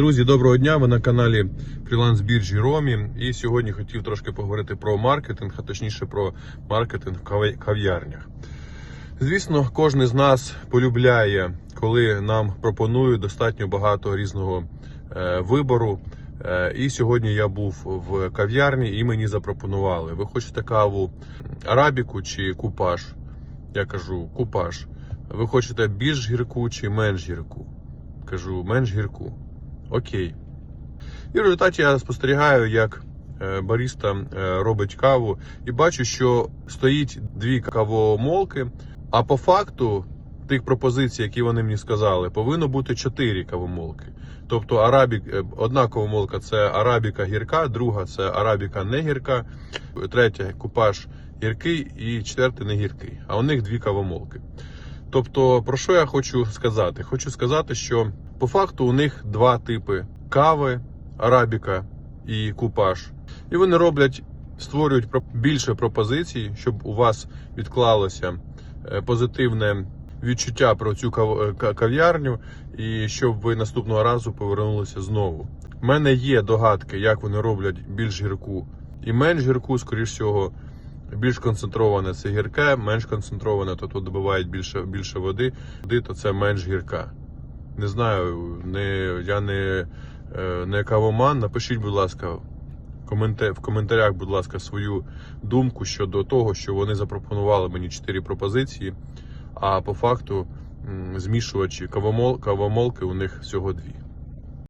Друзі, доброго дня! Ви на каналі Фріланс біржі Ромі. І сьогодні хотів трошки поговорити про маркетинг, а точніше про маркетинг в кав'ярнях. Звісно, кожен з нас полюбляє, коли нам пропонують достатньо багато різного е, вибору. Е, і сьогодні я був в кав'ярні і мені запропонували: ви хочете каву арабіку чи купаж? Я кажу, купаж. Ви хочете більш гірку чи менш гірку? Кажу, менш гірку. Окей. І в результаті я спостерігаю, як е, баріста е, робить каву, і бачу, що стоїть дві кавомолки, а по факту тих пропозицій, які вони мені сказали, повинно бути чотири кавомолки. Тобто арабік, е, одна кавомолка це арабіка гірка, друга це арабіка не гірка, третя купаж гіркий і четвертий не гіркий. А у них дві кавомолки. Тобто, про що я хочу сказати? Хочу сказати, що по факту у них два типи кави, арабіка і купаж. І вони роблять, створюють більше пропозицій, щоб у вас відклалося е, позитивне відчуття про цю е, ка- кав'ярню, і щоб ви наступного разу повернулися знову. У мене є догадки, як вони роблять більш гірку і менш гірку, скоріш всього. Більш концентроване це гірке, менш концентроване, то тут добивають більше, більше води, води, то це менш гірка. Не знаю, не, я не, е, не кавоман. Напишіть, будь ласка, в в коментарях, будь ласка, свою думку щодо того, що вони запропонували мені 4 пропозиції, а по факту змішувачі кавомол, кавомолки у них всього дві.